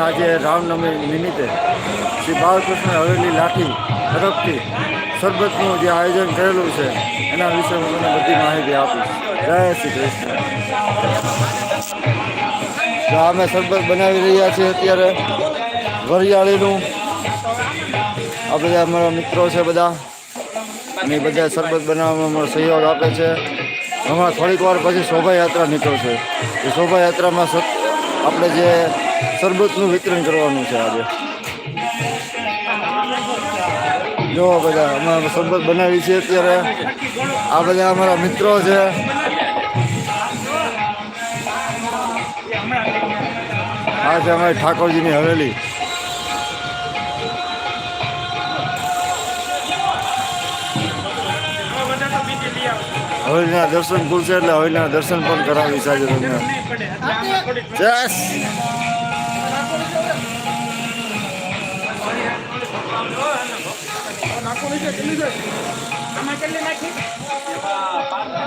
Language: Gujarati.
આજે રામનવમી નિમિત્તે શ્રી બાલકૃષ્ણ હવેલી લાઠી તરફથી શરબતનું જે આયોજન કરેલું છે, એના વિશે હું તમને બધી માહિતી આપીશ. જય શ્રી કૃષ્ણ. તો અમે શરબત બનાવી રહ્યા છીએ અત્યારે, વરિયાળીનું. આ બધા અમારા મિત્રો છે બધા. અને બધા શરબત બનાવવામાં અમારો સહયોગ આપે છે. હમણાં થોડીક વાર પછી શોભાયાત્રા નીકળશે. એ શોભાયાત્રામાં આપણે જે શરબતનું વિતરણ કરવાનું છે આજે. જો બધા અમે શરબત બનાવી છે અત્યારે. આ બધા અમારા મિત્રો છે. આ છે અમારી ઠાકોરજીની હવેલી. હવેલીના દર્શન ખુલશે એટલે હવેલીના દર્શન પણ કરાવીશ આજે તમને. નાખવાની છે કેટલી છે તમે કેટલી નાખી?